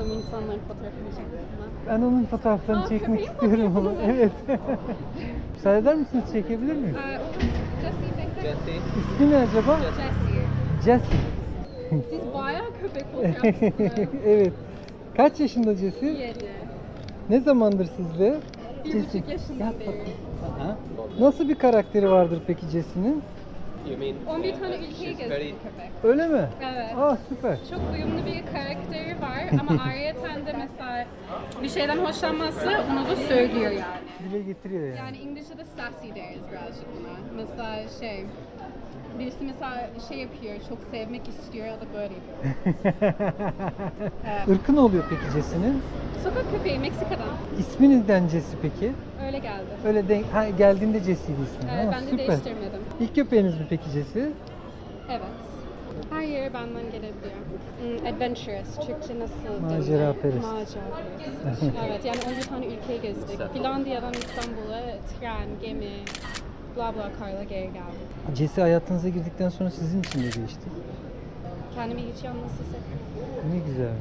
istedim insanların fotoğrafını çekmesini. Ben onun fotoğraflarını Aa, çekmek köpeğin istiyorum ama. fotoğrafını? Evet. Müsaade eder misiniz? Çekebilir miyim? Ee, bekle. Jesse. İsmi ne acaba? Jessie. Jessie. Siz bayağı köpek fotoğrafçısınız. evet. Kaç yaşında Jessie? Yedi. Ne zamandır sizde? Bir buçuk yaşından beri. Aha. Nasıl bir karakteri vardır peki Jessie'nin? You mean? 11 tane ülkeyi gezdi very- köpek. Öyle mi? Evet. Aa süper. Çok uyumlu bir karakteri var ama ayrıyeten de mesela bir şeyden hoşlanmazsa onu da söylüyor yani. Dile getiriyor yani. Yani İngilizce'de sassy deriz birazcık buna. Mesela şey, birisi mesela şey yapıyor, çok sevmek istiyor ya da böyle yapıyor. Evet. Irkı ne oluyor peki Jessie'nin? Sokak köpeği Meksika'dan. İsmi neden peki? Öyle geldi. Öyle denk, ha, geldiğinde Jessie'ydi ismi. Evet, Ha, ben de süper. değiştirmedim. İlk köpeğiniz mi peki Jessie? Evet. Her yere benden gelebiliyor. Hmm, adventurous, Türkçe nasıl denir? Maceraperest. Maceraperest. evet, yani 11 tane ülkeyi gezdik. Finlandiya'dan İstanbul'a tren, gemi, bla bla karla geri geldik. Jessie hayatınıza girdikten sonra sizin için de değişti. Kendimi hiç yalnız hissetmiyorum. Ne güzelmiş.